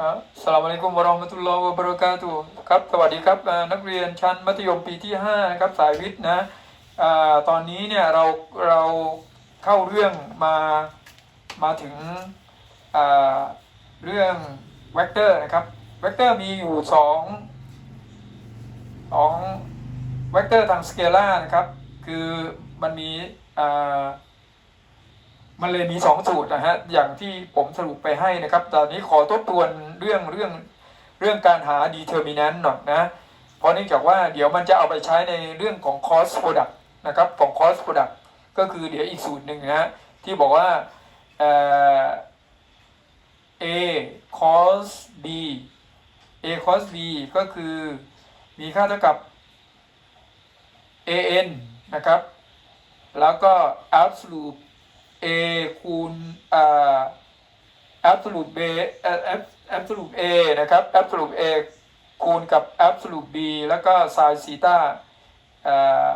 ครัสลามอะลัยกุมวะราะห์มะตุลลอฮ์วะบะเราะกาตุครับ สวัสดีครับนักเรียนชั้นมัธยมปีที่5นะครับสายวิทย์นะอ่าตอนนี้เนี่ยเราเราเข้าเรื่องมามาถึงเรื่องเวกเตอร์นะครับเวกเตอร์มีอยู่สองสองเวกเตอร์ทางสเกลานะครับ คือมันมีอ่า มันเลยมีสองสูตรนะฮะอย่างที่ผมสรุปไปให้นะครับ ตอนนี้ขอทบทวนเรื่องเรื่องเรื่องการหา determinant หน่อยนะ เพราะเนื่องจากว่าเดี๋ยวมันจะเอาไปใช้ในเรื่องของ cost product นะครับของ cost product ก็คือเดี๋ยวอีกสูตรหนึ่งนะฮะที่บอกว่าเอ่อ a cos b a cos b ก็คือมีค่าเท่ากับ an นะครับ แล้วก็ absolute a คูณอ่า absolute b เอ่อ absolute a นะครับ absolute a คูณกับ absolute b แล้วก็ sin theta อ่า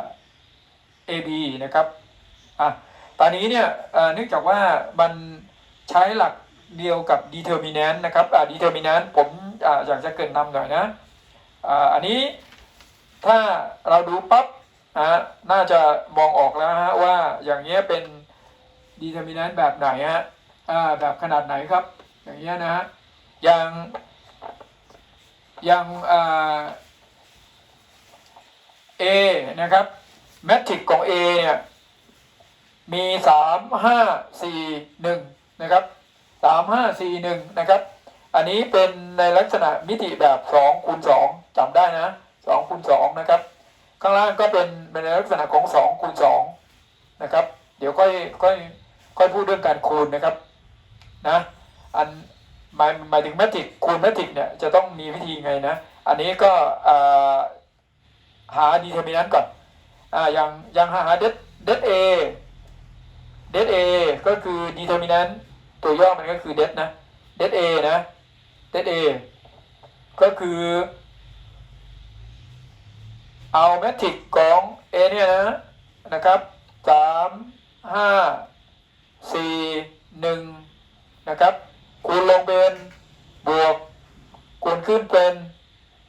ab นะครับอะตอนนี้เนี่ยเอ่อเนื่องจากว่ามันใช้หลักเดียวกับ determinant นะครับอ่า determinant ผมอ่าอยากจะเกินนำหน่อยนะอ่าอันนี้ถ้าเราดูปั๊บฮะน่าจะมองออกแล้วฮะว่าอย่างเงี้ยเป็น determinant แบบไหนฮะอ่าแบบขนาดไหนครับ อย่างเงี้ยนะฮะอย่างอย่างอ่า A นะครับแมทริกของ A เนี่ยมีสามห้าสี่หนึ่งนะครับสามห้าสี่หนึ่งนะครับ อันนี้เป็นในลักษณะมิติแบบสองคูณสองจำได้นะสองคูณสองนะครับ ข้างล่างก็เป็นเป็นในลักษณะของสองคูณสองนะครับ เดี๋ยวค่อยค่อย ค่อยพูดเรื่องการคูณนะครับนะอันหมายหมายถึงแมทริกคูณแมทริกเนี่ยจะต้องมีวิธีไงนะ อันนี้ก็หาดีเทอร์มินันต์ก่อนอ่าอย่างอย่างหาเดดเดดเอเดดเอก็คือดีเทอร์มินันต์ตัวย่อมันก็คือเดดนะเดดเอนะเดดเอก็คือเอาแมทริกของ A เนี่ยนะนะครับสามห้า สี่หนึ่งนะครับ คูณลงเป็นบวก คูณขึ้นเป็น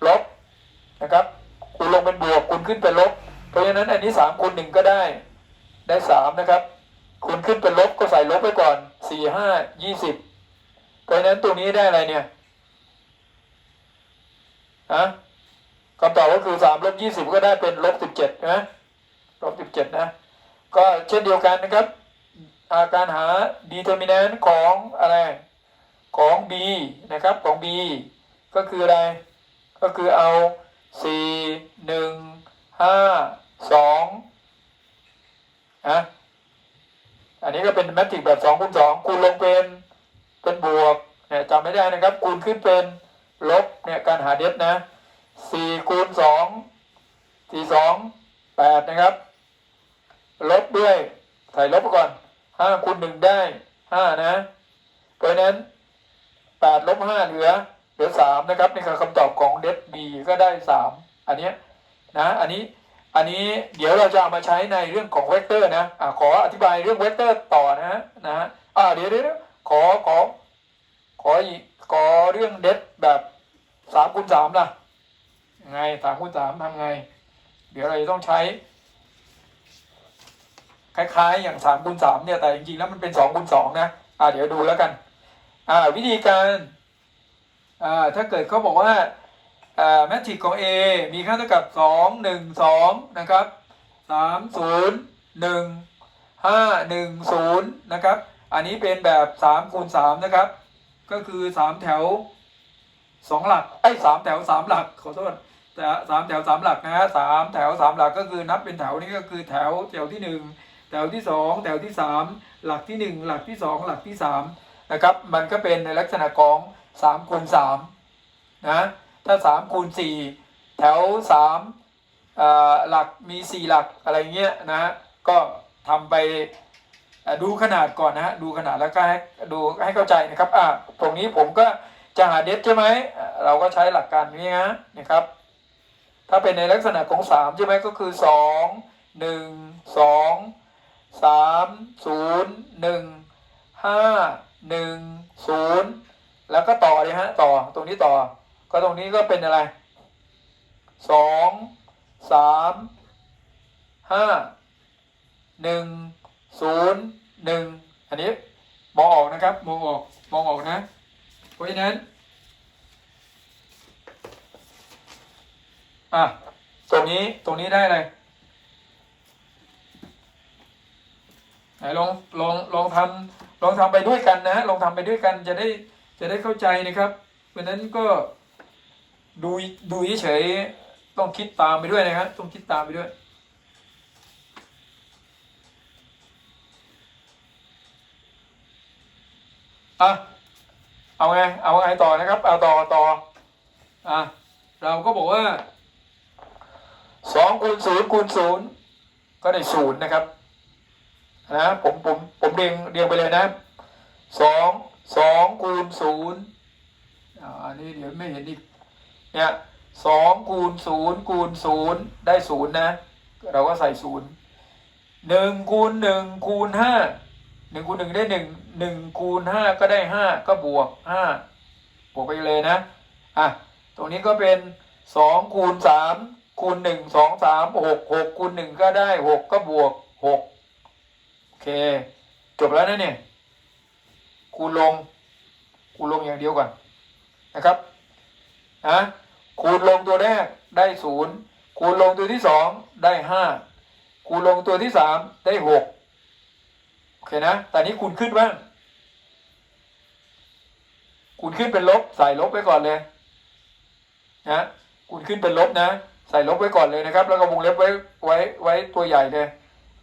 ลบนะครับ คูณลงเป็นบวก คูณขึ้นเป็นลบ เพราะฉะนั้นอันนี้สามคูณหนึ่งก็ได้ ได้สามนะครับ คูณขึ้นเป็นลบก็ใส่ลบไปก่อนสี่ห้ายี่สิบเพราะฉะนั้นตัวนี้ได้อะไรเนี่ยฮะคำตอบก็คือสามลบยี่สิบก็ได้เป็นลบสิบเจ็ดนะลบสิบเจ็ดนะ ก็เช่นเดียวกันนะครับาการหา determinant ของอะไรของ b นะครับของ b ก็คืออะไร ก็คือเอาสี่หนึ่งห้าสองนะอันนี้ก็เป็นแมทริกแบบสองคูณสองคูณลงเป็นเป็นบวกเนี่ยจำไม่ได้นะครับ คูณขึ้นเป็นลบเนี่ยการหาเดฟนะสี่คูณสองสี่สองแปดนะครับ ลบด้วยใส่ลบไปก่อน ห้าคูณหนึ่งได้ห้านะ เพราะฉะนั้นแปดลบห้าเหลือเหลือสามนะครับนี่คือคำตอบของเดฟบีก็ได้สามอันเนี้ยนะอันนี้อันนี้เดี๋ยวเราจะเอามาใช้ในเรื่องของเวกเตอร์นะอ่าขออธิบายเรื่องเวกเตอร์ต่อนะฮะนะอ่าเดี๋ยวเดี๋ยวขอขอขออีกขอเรื่องเดฟแบบสามคูณสามล่ะไงสามคูณสามทำไง เดี๋ยวเราจะต้องใช้ คล้ายๆ อย่างสามคูณสามเนี่ยแต่จริงๆแล้วมันเป็นสองคูณสองนะอ่าเดี๋ยวดูแล้วกัน อ่าวิธีการอ่าถ้าเกิดเขาบอกว่าอ่าแมทริกของ A มีค่าเท่ากับสองหนึ่งสองนะครับสามศูนย์หนึ่งห้าหนึ่งศูนย์นะครับอันนี้เป็นแบบสามคูณสามนะครับ ก็คือสามแถวสองหลักไอ้สามแถวสามหลักขอโทษแต่สามแถวสามหลักนะฮะสามแถวสามหลักก็คือนับเป็นแถวนี้ก็คือแถวแถวที่หนึ่ง แถวที่สองแถวที่สามหลักที่หนึ่งหลักที่สองหลักที่สามนะครับมันก็เป็นในลักษณะของสามคูณสามนะถ้าสามคูณสี่แถวสามอ่าหลักมีสี่หลักอะไรเงี้ยนะก็ทำไปดูขนาดก่อนนะฮะดูขนาดแล้วก็ให้ดูให้เข้าใจนะครับอ่าตรงนี้ผมก็จะหาเดฟใช่ไหมเราก็ใช้หลักการนี้นะนะครับ ถ้าเป็นในลักษณะของสามใช่ไหมก็คือสองหนึ่ง สามศูนย์หนึ่งห้าหนึ่งศูนย์แล้วก็ต่อเลยฮะต่อตรงนี้ต่อ ก็ตรงนี้ก็เป็นอะไรสองสามห้าหนึ่งศูนย์หนึ่งอันนี้มองออกนะครับมองออกมองออกนะ เพราะฉะนั้นอะตรงนี้ตรงนี้ได้เลยไหน ลองลองลองทำลองทำไปด้วยกันนะลองทำไปด้วยกันจะได้จะได้เข้าใจนะครับ เพราะนั้นก็ดูดูเฉยต้องคิดตามไปด้วยนะครับต้องคิดตามไปด้วยอะเอาไงเอาไงต่อนะครับ เอาต่อต่ออะเราก็บอกว่าสองคูณศูนย์คูณศูนย์ก็ได้ศูนย์นะครับ นะผมผมผมเรียงเรียงไปเลยนะสองสองคูณศูนย์อ่าอันนี้เดี๋ยวไม่เห็นอีกเนี่ยสองคูณศูนย์คูณศูนย์ได้ศูนย์นะ เราก็ใส่ศูนย์หนึ่งคูณหนึ่งคูณห้าหนึ่งคูณหนึ่งได้หนึ่งหนึ่งคูณห้าก็ได้ห้าก็บวกห้าบวกไปเลยนะอะตรงนี้ก็เป็นสองคูณสามคูณหนึ่งสองสามหกหกคูณหนึ่งก็ได้หกก็บวกหก อเค จบแล้วนะเนี่ยคูณลงคูณลงอย่างเดียวก่อนนะครับนะคูณลงตัวแรกได้ศูนย์คูณลงตัวที่สองได้ห้าคูณลงตัวที่สามได้หกโอเคนะแต่นี้คูณขึ้นบ้างคูณขึ้นเป็นลบใส่ลบไว้ก่อนเลยนะคูณขึ้นเป็นลบนะ ใส่ลบไว้ก่อนเลยนะครับ แล้วก็วงเล็บไว้ไว้ไว้ตัวใหญ่เลย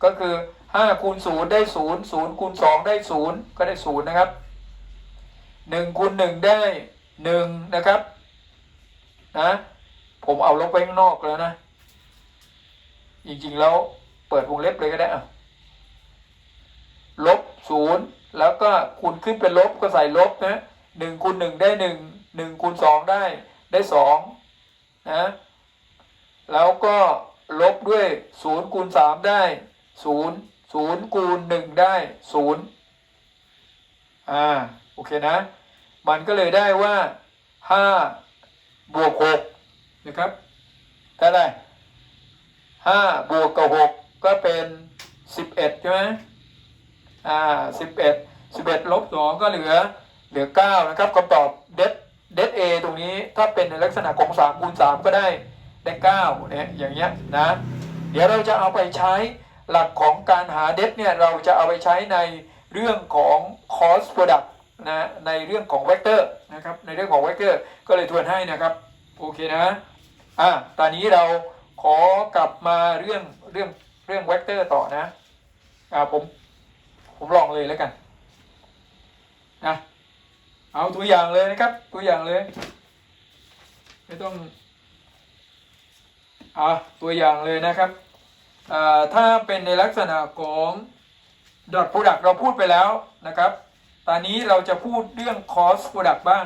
ก็คือ ห้าคูณศูนย์ได้ศูนย์ศูนย์คูณสองได้ศูนย์ก็ได้ศูนย์นะครับหนึ่งคูณหนึ่งได้หนึ่งนะครับนะผมเอาลบไว้ข้างนอกแล้วนะ จริงๆแล้วเปิดวงเล็บเลยก็ได้อะลบศูนย์แล้วก็คูณขึ้นเป็นลบก็ใส่ลบนะหนึ่งคูณหนึ่งได้หนึ่งหนึ่งคูณสองได้ได้สองนะแล้วก็ลบด้วยศูนย์คูณสามได้ศูนย์ ศูนย์คูณหนึ่งได้ศูนย์อ่าโอเคนะ มันก็เลยได้ว่าห้าบวกหกนะครับเท่าไหร่ห้าบวกกับหกก็เป็นสิบเอ็ดใช่ไหมอ่าสิบเอ็ดสิบเอ็ดลบสองก็เหลือเหลือเก้านะครับคำตอบเด็ดเด็ดเอตรงนี้ถ้าเป็นในลักษณะของสามคูณสามก็ได้ได้เก้าเนี่ยอย่างเงี้ยนะ เดี๋ยวเราจะเอาไปใช้ หลักของการหาเด็ดเนี่ยเราจะเอาไปใช้ในเรื่องของ cost product นะในเรื่องของเวกเตอร์นะครับในเรื่องของเวกเตอร์ก็เลยทวนให้นะครับโอเคนะอะตอนนี้เราขอกลับมาเรื่องเรื่องเรื่องเวกเตอร์ต่อนะอ่าผมผมลองเลยแล้วกันนะเอาตัวอย่างเลยนะครับ ตัวอย่างเลย ไม่ต้องอ่าตัวอย่างเลยนะครับ ถ้าเป็นในลักษณะของ dot product เราพูดไปแล้วนะครับ ตอนนี้เราจะพูดเรื่อง cost product บ้าง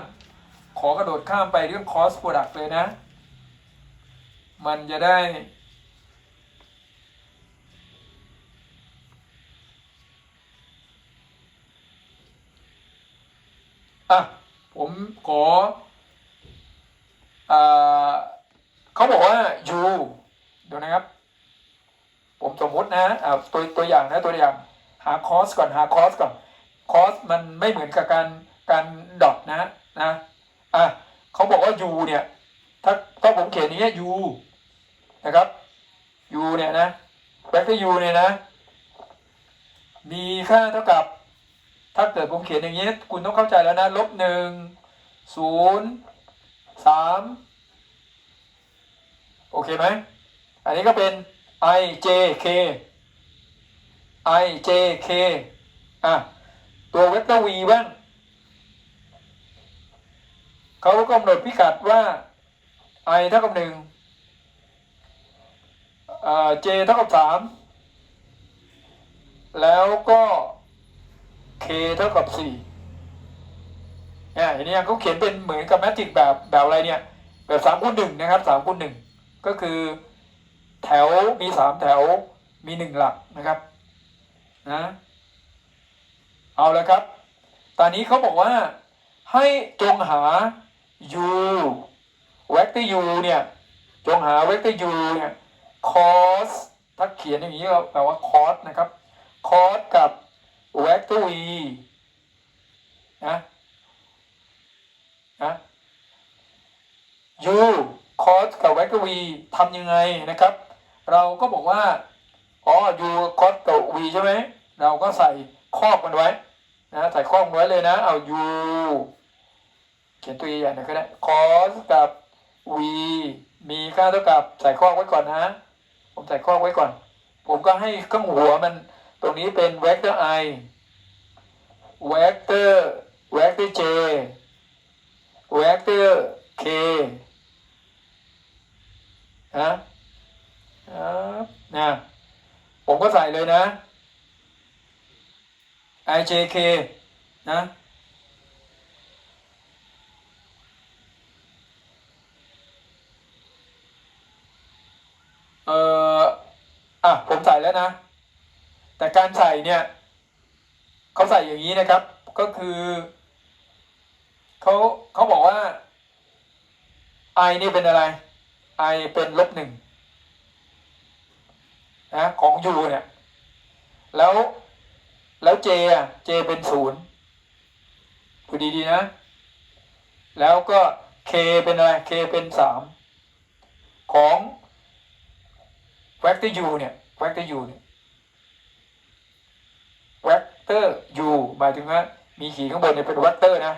ขอกระโดดข้ามไปเรื่อง cost product เลยนะ มันจะได้อะผมขออ่าเขาบอกว่า you เดี๋ยวนะครับ ผมสมมตินะตัวตัวอย่างนะตัวอย่างหาคอสก่อนหาคอสก่อนคอสมันไม่เหมือนกับการการดอทนะนะอะเขาบอกว่า u เนี่ย ถ้าถ้าผมเขียนอย่างเงี้ย u นะครับ u เนี่ยนะแบคที u เนี่ยนะ มีค่าเท่ากับ ถ้าเกิดผมเขียนอย่างเงี้ยคุณต้องเข้าใจแล้วนะลบหนึ่งศูนย์สามโอเคไหม อันนี้ก็เป็น i j k i j k อะ ตัวเวกเตอร์ v บ้างเขากำหนดพิกัดว่า i เท่ากับหนึ่งอ่า j เท่ากับสามแล้วก็ k เท่ากับสี่เนี่ยอย่างนี้เขาเขียนเป็นเหมือนกับแมทริกแบบแบบอะไรเนี่ย แบบสามคูณหนึ่งนะครับสามคูณหนึ่งก็คือ แถวมีสามแถวมีหนึ่งหลักนะครับนะเอาละครับ ตอนนี้เขาบอกว่าให้จงหา u เวกเตอร์ u เนี่ยจงหาเวกเตอร์ u เนี่ย cos ถ้าเขียนอย่างนี้ก็แปลว่า cos นะครับ cos กับเวกเตอร์ v นะนะ u cos กับเวกเตอร์ v ทำยังไงนะครับ เราก็บอกว่า อ๋อ u cos กับ v ใช่ไหม เราก็ใส่ครอบมันไว้นะใส่ครอบไว้เลยนะ เอา u เขียนตัวใหญ่ๆหน่อยก็ได้ cos กับ v มีค่าเท่ากับใส่ข้อไว้ก่อนนะ ผมใส่ข้อไว้ก่อน ผมก็ให้ข้างหัวมันตรงนี้เป็น vector i vector vector j vector k นะครับ นะผมก็ใส่เลยนะ i j k นะเอ่ออะผมใส่แล้วนะ แต่การใส่เนี่ยเขาใส่อย่างนี้นะครับ ก็คือเขาเขาบอกว่า i นี่เป็นอะไร i เป็นลบหนึ่ง นะของ u เนี่ย แล้วแล้ว j อะ j เป็นศูนย์ดูดีๆนะ แล้วก็ k เป็นอะไร k เป็นสามของ vector u เนี่ย vector u เนี่ย vector u หมายถึงว่ามีขีดข้างบนเนี่ยเป็น vector นะ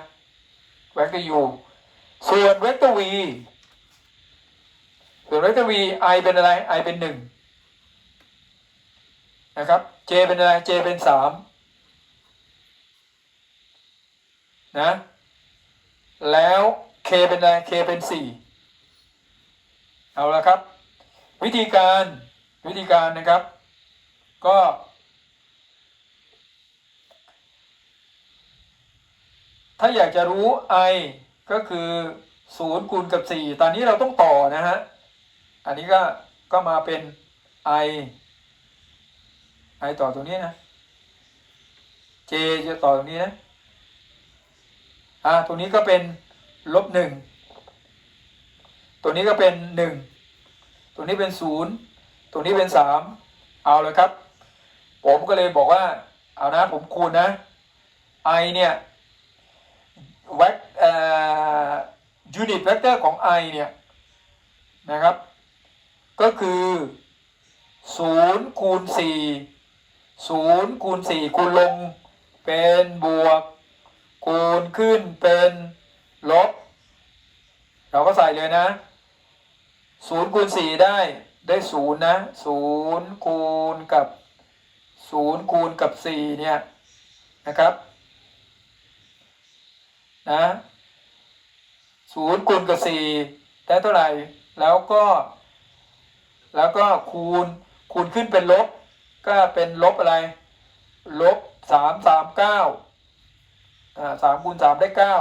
vector u ส่วน vector v ส่วน vector v i เป็นอะไร i เป็นหนึ่ง นะครับ j เป็นอะไร j เป็นสามนะ แล้ว k เป็นอะไร k เป็นสี่เอาละครับ วิธีการวิธีการนะครับ ก็ ถ้าอยากจะรู้ i ก็คือ0คูณกับ4ตอนนี้เราต้องต่อนะฮะ อันนี้ก็ก็มาเป็น i i ต่อตรงนี้นะ j จจะต่อตรงนี้นะ อ่า ตรงนี้ก็เป็นลบหนึ่ง ตัวนี้ก็เป็นหนึ่ง ตัวนี้เป็นศูนย์ ตัวนี้เป็นสาม เอาเลยครับ ผมก็เลยบอกว่า เอานะ ผมคูณนะ i เนี่ยเวกเอ่อยูนิตเวกเตอร์ของ i เนี่ยนะครับ ก็คือศูนย์คูณสี่ ศูนย์คูณสี่คูณลงเป็นบวก คูณขึ้นเป็นลบ เราก็ใส่เลยนะศูนย์คูณสี่ได้ได้ศูนย์นะศูนย์คูณกับศูนย์คูณกับสี่เนี่ยนะครับนะศูนย์คูณกับสี่ได้เท่าไหร่ แล้วก็ แล้วก็คูณคูณขึ้นเป็นลบ ก็เป็นลบอะไร ลบสามสามเก้าอ่าสามคูณสามได้เก้า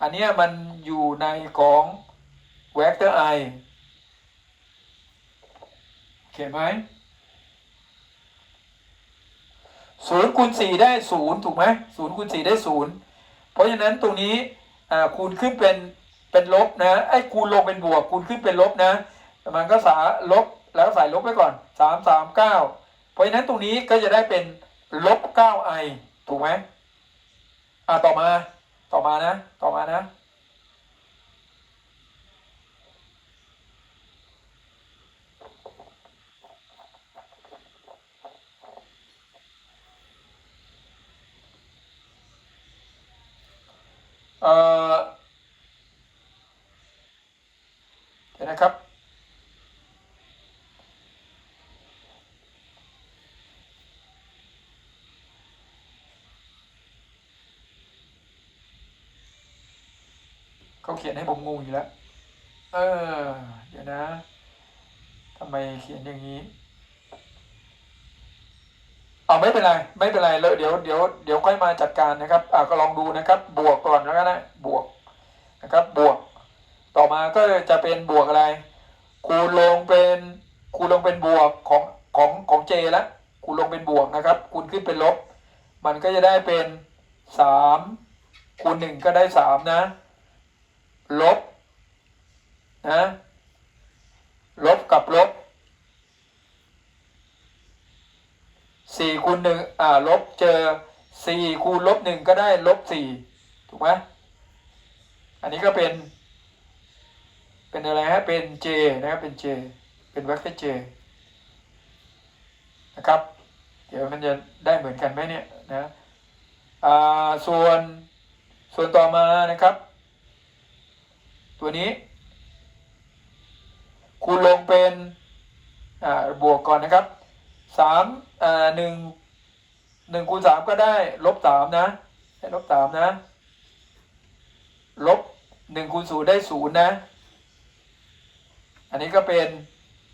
อันเนี้ยมันอยู่ในของ vector i เขียนไหมศูนย์คูณสี่ได้ศูนย์ถูกไหมศูนย์คูณสี่ได้ศูนย์เพราะฉะนั้นตรงนี้อ่าคูณขึ้นเป็นเป็นลบนะไอ้คูณลงเป็นบวกคูณขึ้นเป็นลบนะ มันก็สาลบแล้วใส่ลบไว้ก่อนสามสามเก้า เพราะฉะนั้นตรงนี้ก็จะได้เป็นลบเก้าไอถูกไหมอ่าต่อมาต่อมานะ ต่อมานะ เอ่อเดี๋ยวนะครับ เขาเขียนให้ผมงงอยู่แล้ว เออ เดี๋ยวนะทำไมเขียนอย่างนี้เอาไม่เป็นไรไม่เป็นไรแล้วเดี๋ยวเดี๋ยวเดี๋ยวค่อยมาจัดการนะครับอ่าก็ลองดูนะครับ บวกก่อนแล้วกันนะบวกนะครับบวก ต่อมาก็จะเป็นบวกอะไร คูณลงเป็นคูณลงเป็นบวกของของของเจแล้วคูณลงเป็นบวกนะครับ คูณขึ้นเป็นลบ มันก็จะได้เป็นสามคูณหนึ่งก็ได้สามนะ ลบนะลบกับลบสี่คูณหนึ่งอ่าลบเจอสี่คูณลบหนึ่งก็ได้ลบสี่ถูกไหมอันนี้ก็เป็น เป็นอะไรฮะเป็น j นะครับเป็น j เป็นเวกเตอร์ j นะครับ เดี๋ยวมันจะได้เหมือนกันไหมเนี่ยนะอ่าส่วนส่วนต่อมานะครับ ตัวนี้ คูณลงเป็นบวกก่อนนะครับสามหนึ่งหนึ่งคูณสามก็ได้ลบสามนะให้ลบสามนะ ลบหนึ่งคูณศูนย์ได้ศูนย์นะ อันนี้ก็เป็น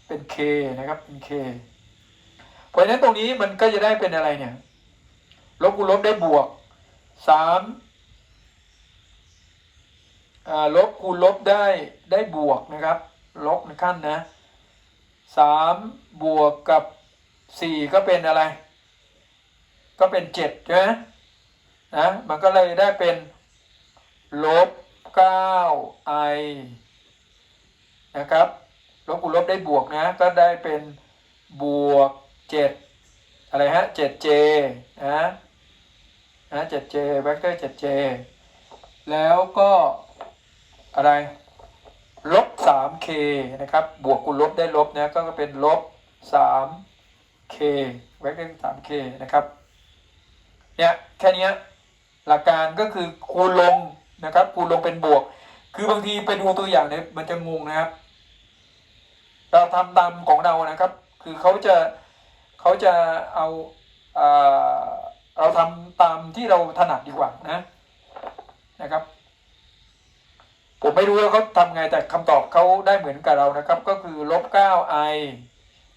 เป็น k นะครับเป็น k เพราะฉะนั้นตรงนี้มันก็จะได้เป็นอะไรเนี่ย ลบคูณลบได้บวกสาม ลบคูณลบได้ได้บวกนะครับ ลบขั้นนะสามบวกกับสี่ก็เป็นอะไร ก็เป็นเจ็ดใช่ไหมนะ มันก็เลยได้เป็นลบเก้าไอนะครับ ลบคูณลบได้บวกนะ ก็ได้เป็นบวกเจ็ดอะไรฮะเจ็ดเจนะนะเจ็ดเจแวกเตอร์เจ็ดเจแล้วก็ อะไรลบสามเคนะครับ บวกคูณลบได้ลบนะก็เป็นลบสามเคแวกเตอร์สามเคนะครับ เนี่ย แค่นี้หลักการก็คือคูณลงนะครับ คูณลงเป็นบวก คือบางทีไปดูตัวอย่างเนี่ยมันจะงงนะครับ เราทำตามของเรานะครับ คือเขาจะเขาจะเอาเอ่อเราทำตามที่เราถนัดดีกว่านะนะครับ ผมไม่รู้ว่าเขาทำไงแต่คำตอบเขาได้เหมือนกับเรานะครับ ก็คือลบเก้าไอ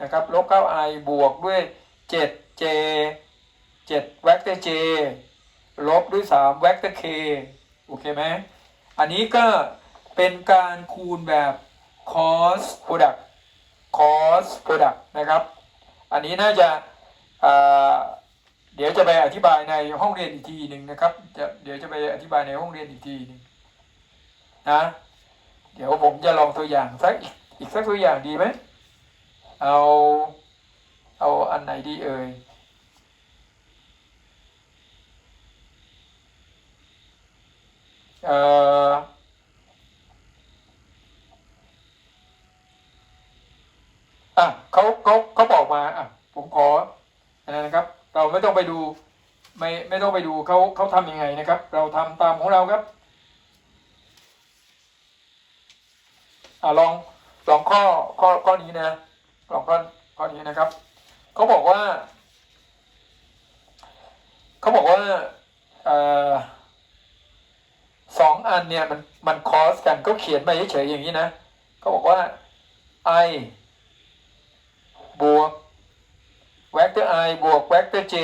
นะครับลบเก้าไอบวกด้วยเจ็ดเจเจ็ดแวกเตอร์เจลบด้วยสามแวกเตอร์เคโอเคไหมอันนี้ก็เป็นการคูณแบบ cos product cos product นะครับ อันนี้น่าจะเดี๋ยวจะไปอธิบายในห้องเรียนอีกทีหนึ่งนะครับเดี๋ยวจะไปอธิบายในห้องเรียนอีกทีหนึ่ง นะ เดี๋ยวผมจะลองตัวอย่างสักอีกสักตัวอย่างดีไหมเอาเอาอันไหนดีเอ่ยเอ่ออะเขาเขาเขาบอกมาอะผมขออันนั้นนะครับ เราไม่ต้องไปดู ไม่ไม่ต้องไปดูเขาเขาทำยังไงนะครับ เราทำตามของเราครับ อะลองลองข้อข้อข้อนี้นะลองข้อข้อนี้นะครับเขาบอกว่าเขาบอกว่าออสองอันเนี่ยมันมันคอสกันก็เขียนมาเฉยๆอย่างนี้นะเขาบอกว่า i บวกแวกเตอร์ i บวกแวกเตอร์ j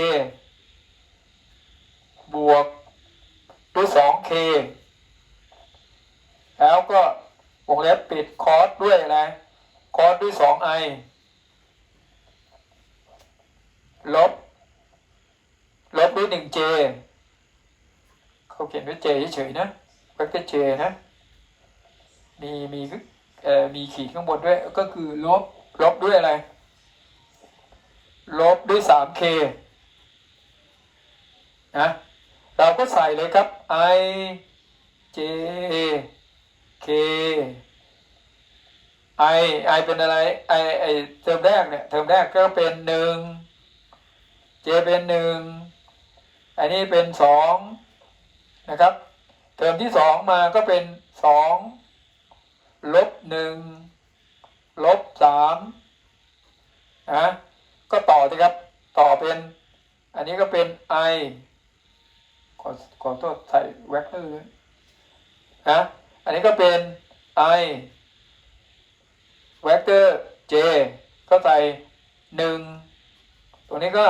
บวกด้วยสอง k แล้วก็ วงเล็บปิดคอสด้วยอะไรคอสด้วยสอง i ลบ ลบด้วยหนึ่ง j เขาเขียนด้วย j เฉยๆนะแวกเตอร์ j นะ มีมีเอ่อมีขีดข้างบนด้วย ก็คือลบ ลบด้วยอะไร ลบด้วยสาม k นะ เราก็ใส่เลยครับ i j k i i เป็นอะไร i ไอเทอมแรกเนี่ยเทอมแรกก็เป็นหนึ่ง j เป็นหนึ่งอันนี้เป็นสองนะครับ เทอมที่สองมาก็เป็นสองลบหนึ่งลบสามนะก็ต่อสิครับ ต่อเป็น อันนี้ก็เป็น i ขอขอโทษใส่แว็กเตอร์เลยนะ อันนี้ก็เป็น i แวกเตอร์ j ก็ใส่หนึ่งตัวนี้ก็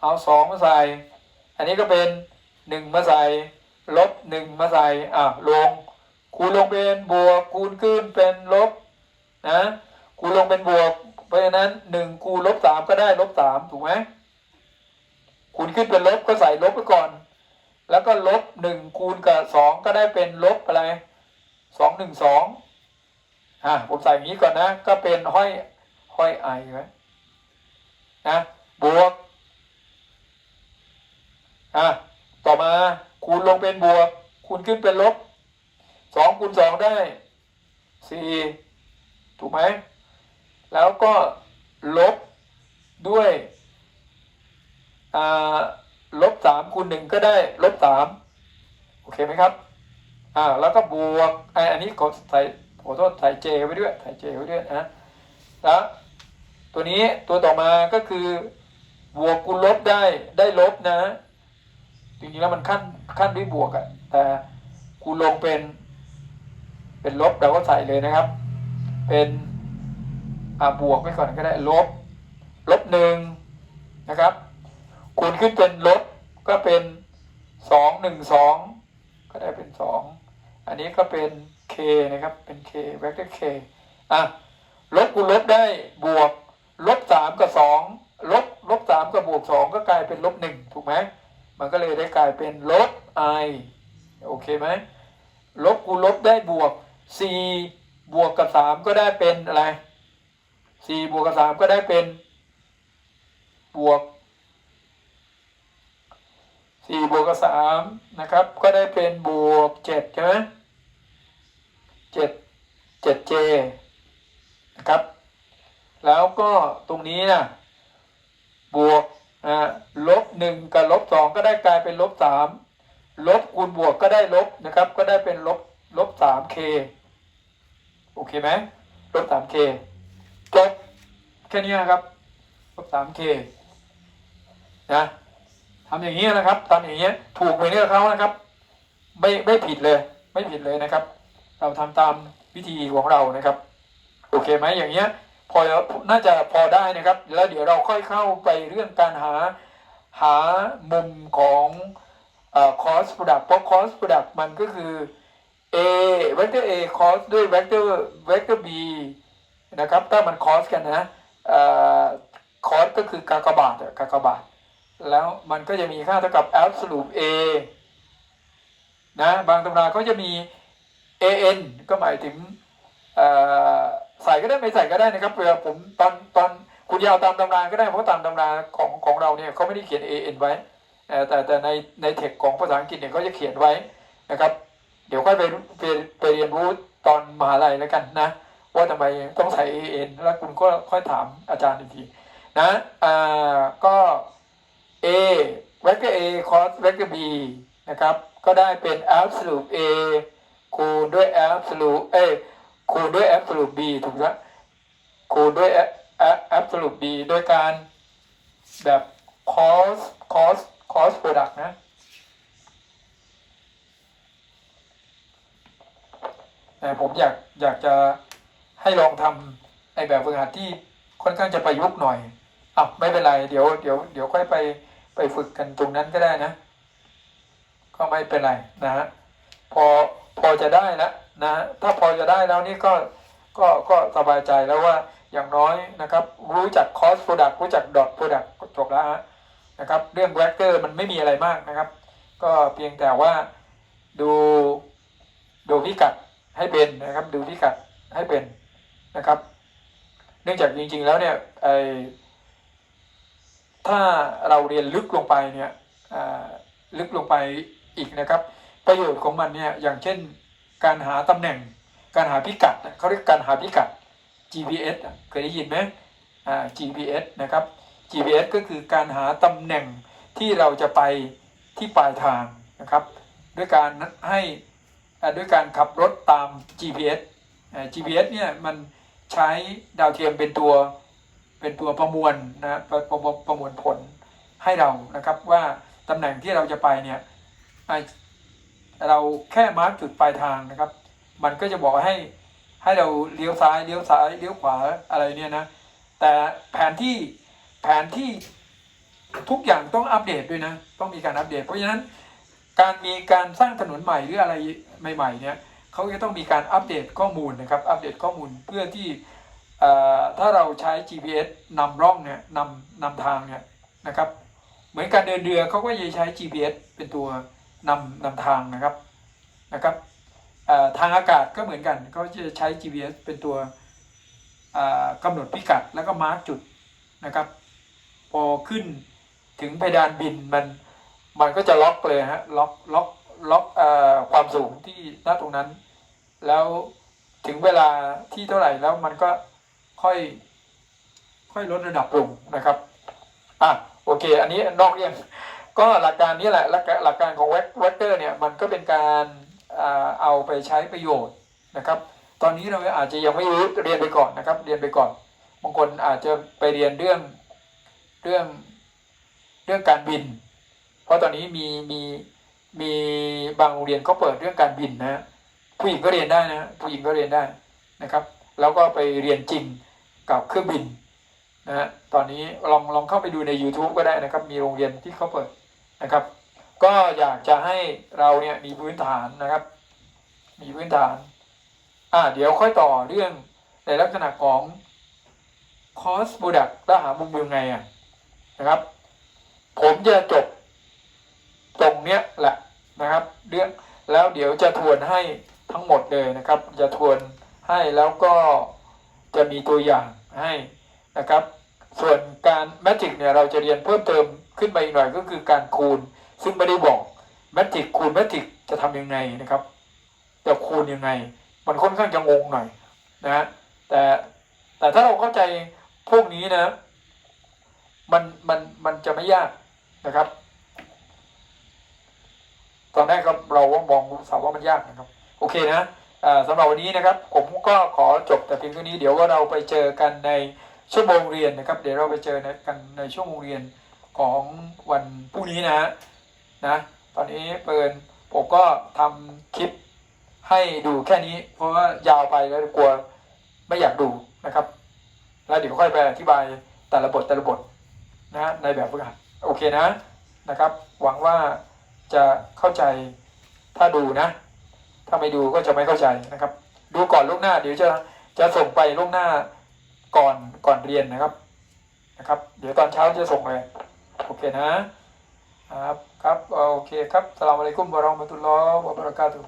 เอาสองมาใส่ อันนี้ก็เป็นหนึ่งมาใส่ลบหนึ่งมาใส่อะลง คูณลงเป็นบวก คูณขึ้นเป็นลบนะคูณลงเป็นบวก เพราะฉะนั้นหนึ่งคูณลบสามก็ได้ลบสามถูกไหมคูณขึ้นเป็นลบก็ใส่ลบไปก่อน แล้วก็ลบหนึ่งคูณกับสองก็ได้เป็นลบอะไร สองหนึ่งสองอะผมใส่อย่างนี้ก่อนนะ ก็เป็นห้อยห้อยไอไว้นะบวกอะต่อมาคูณลงเป็นบวก คูณขึ้นเป็นลบสองคูณสองได้สี่ถูกไหม แล้วก็ลบด้วยอ่าลบสามคูณหนึ่งก็ได้ลบสามโอเคไหมครับ อ่าแล้วก็บวกไออันนี้ขอใส่ขอโทษใส่เจไว้ด้วยใส่เจไว้ด้วยนะแล้วตัวนี้ตัวต่อมาก็คือบวกคูณลบได้ได้ลบนะจริงๆแล้วมันขั้นขั้นด้วยบวกอะแต่คูณลงเป็น เป็นลบเราก็ใส่เลยนะครับ เป็นอ่าบวกไว้ก่อนก็ได้ลบ ลบหนึ่งนะครับคูณขึ้นเป็นลบก็เป็นสองหนึ่งสองก็ได้เป็นสอง อันนี้ก็เป็น k นะครับ เป็น k เวกเตอร์ k อะ ลบคูลบได้บวก ลบสามกับสองลบลบสามกับบวกสองก็กลายเป็นลบหนึ่งถูกไหม มันก็เลยได้กลายเป็นลบ i โอเคไหม ลบคูลบได้บวก c บวกกับสามก็ได้เป็นอะไร c บวกกับสามก็ได้เป็น บวก สี่บวกกับสามนะครับ ก็ได้เป็นบวกเจ็ดใช่ไหมเจ็ดเจ็ดเจนะครับ แล้วก็ตรงนี้นะบวกอ่าลบหนึ่งกับลบสองก็ได้กลายเป็นลบสามลบคูณบวกก็ได้ลบนะครับ ก็ได้เป็นลบลบสามเคโอเคไหมลบสามเคจบแค่นี้นะครับลบสามเคนะ ทำอย่างนี้นะครับทำอย่างนี้ยถูกไปเนื้อเขานะครับ ไม่ไม่ผิดเลย ไม่ผิดเลยนะครับ เราทำตามวิธีของเรานะครับ โอเคไหมอย่างเงี้ย พอน่าจะพอได้นะครับ แล้วเดี๋ยวเราค่อยเข้าไปเรื่องการหาหามุมของเอ่อ cost product เพราะ cost product มันก็คือ a vector a cost ด้วย vector vector b นะครับถ้ามัน cost กันนะเอ่อ cost ก็คือกากบาทกากบาท แล้วมันก็จะมีค่าเท่ากับ absolute a นะบางตำราก็จะมี an ก็หมายถึงใส่ก็ได้ไม่ใส่ก็ได้นะครับเวลาผมตอนตอนคุณยาวตามตำราก็ได้เพราะตามตำราของของเราเนี่ยเขาไม่ได้เขียน an ไว้แต่แต่ในในเทคของภาษาอังกฤษเนี่ยเขาจะเขียนไว้นะครับ เดี๋ยวค่อยไปไปไปเรียนรู้ตอนมหาลัยแล้วกันนะ ว่าทำไมต้องใส่ an แล้วคุณก็ค่อยถามอาจารย์อีกทีนะอ่าก็ a vector a cos vector b นะครับ ก็ได้เป็น absolute a คูณด้วย absolute เอ้คูณด้วย absolute b ถูกแล้วคูณด้วย a- a- absolute b โดยการแบบ cos cos cos product นะ แต่ผมอยากอยากจะให้ลองทำไอแบบฝึกหัดที่ค่อนข้างจะประยุกต์หน่อยอะไม่เป็นไร เดี๋ยวเดี๋ยวเดี๋ยวค่อยไป ไปฝึกกันตรงนั้นก็ได้นะ ก็ไม่เป็นไรนะฮะพอพอจะได้แล้วนะถ้าพอจะได้แล้วนี่ก็ก็ก็สบายใจแล้วว่าอย่างน้อยนะครับ รู้จัก cost product รู้จัก dot product ก็จบแล้วฮะนะครับ เรื่อง vector มันไม่มีอะไรมากนะครับ ก็เพียงแต่ว่าดูดูพิกัดให้เป็นนะครับ ดูพิกัดให้เป็นนะครับ เนื่องจากจริงๆแล้วเนี่ยไอ ถ้าเราเรียนลึกลงไปเนี่ยลึกลงไปอีกนะครับ ประโยชน์ของมันเนี่ยอย่างเช่นการหาตำแหน่ง การหาพิกัดเขาเรียกการหาพิกัด GPS เคยได้ยินไหม GPS นะครับ GPS ก็คือการหาตำแหน่งที่เราจะไปที่ปลายทางนะครับ ด้วยการให้ด้วยการขับรถตาม GPSGPS เนี่ยมันใช้ดาวเทียมเป็นตัว เป็นตัวประมวลนะประประประมวลผลให้เรานะครับว่าตำแหน่งที่เราจะไปเนี่ยเราแค่มาร์กจุดปลายทางนะครับ มันก็จะบอกให้ให้เราเลี้ยวซ้ายเลี้ยวซ้ายเลี้ยวขวาอะไรเนี่ยนะแต่แผนที่แผนที่ทุกอย่างต้องอัปเดตด้วยนะ ต้องมีการอัปเดต เพราะฉะนั้นการมีการสร้างถนนใหม่หรืออะไรใหม่ ๆ เนี่ยเขาจะต้องมีการอัปเดตข้อมูลนะครับ อัปเดตข้อมูลเพื่อที่ ถ้าเราใช้ GPS นำร่องเนี่ยนำนำทางเนี่ยนะครับ เหมือนการเดินเรือเขาก็จะใช้ GPS เป็นตัวนำนำทางนะครับนะครับทางอากาศก็เหมือนกันก็จะใช้ GPS เป็นตัวอ่ากำหนดพิกัดแล้วก็มาร์กจุดนะครับ พอขึ้นถึงเพดานบินมันมันก็จะล็อกเลยฮะล็อกล็อกล็อกอความสูงที่หน้าตรงนั้น แล้วถึงเวลาที่เท่าไหร่แล้วมันก็ ค่อยค่อยลดระดับลงนะครับอะโอเค อันนี้นอกเรื่องก็หลักการนี้แหละหลักการของเวกเวกเตอร์เนี่ยมันก็เป็นการเอาไปใช้ประโยชน์นะครับ ตอนนี้เราอาจจะยังไม่รู้เรียนไปก่อนนะครับ เรียนไปก่อนบางคนอาจจะไปเรียนเรื่องเรื่องเรื่องการบิน เพราะตอนนี้มีมีมีบางโรงเรียนเขาเปิดเรื่องการบินนะผู้หญิงก็เรียนได้นะผู้หญิงก็เรียนได้นะครับ แล้วก็ไปเรียนจริง กับเครื่องบินนะฮะตอนนี้ลองลองเข้าไปดูใน YouTube ก็ได้นะครับ มีโรงเรียนที่เขาเปิดนะครับ ก็อยากจะให้เราเนี่ยมีพื้นฐานนะครับ มีพื้นฐาน อ่า เดี๋ยวค่อยต่อเรื่องในลักษณะของ cost product แล้วหามุมยังไงอะนะครับ ผมจะจบตรงเนี้ยแหละนะครับ เรื่องแล้วเดี๋ยวจะทวนให้ทั้งหมดเลยนะครับ จะทวนให้แล้วก็ จะมีตัวอย่างให้นะครับ ส่วนการแมทริกเนี่ยเราจะเรียนเพิ่มเติมขึ้นไปอีกหน่อยก็คือการคูณ ซึ่งไม่ได้บอกแมทริกคูณแมทริกจะทำยังไงนะครับจะคูณยังไง มันค่อนข้างจะงงหน่อยนะแต่แต่ถ้าเราเข้าใจพวกนี้นะ มันมันมันจะไม่ยากนะครับ ตอนแรกเราว่ามองสาวว่ามันยากนะครับ โอเคนะ สำหรับวันนี้นะครับ ผมก็ขอจบแต่เพียงเท่านี้เดี๋ยวว่าเราไปเจอกันในชั่วโมงเรียนนะครับ เดี๋ยวเราไปเจอกันในชั่วโมงเรียนของวันพรุ่งนี้นะนะตอนนี้เปิดผมก็ทำคลิปให้ดูแค่นี้ เพราะว่ายาวไปแล้วกลัวไม่อยากดูนะครับ แล้วเดี๋ยวค่อยไปอธิบายแต่ละบทแต่ละบทนะในแบบฝึกหัดโอเคนะนะครับ หวังว่าจะเข้าใจถ้าดูนะ ถ้าไม่ดูก็จะไม่เข้าใจนะครับ ดูก่อนล่วงหน้าเดี๋ยวจะจะส่งไปล่วงหน้าก่อนก่อนเรียนนะครับนะครับ เดี๋ยวตอนเช้าจะส่งเลยโอเคนะครับครับโอเคครับสลามอะลัยกุมวะเราะห์มะตุลลอฮ์วะบารากาตุ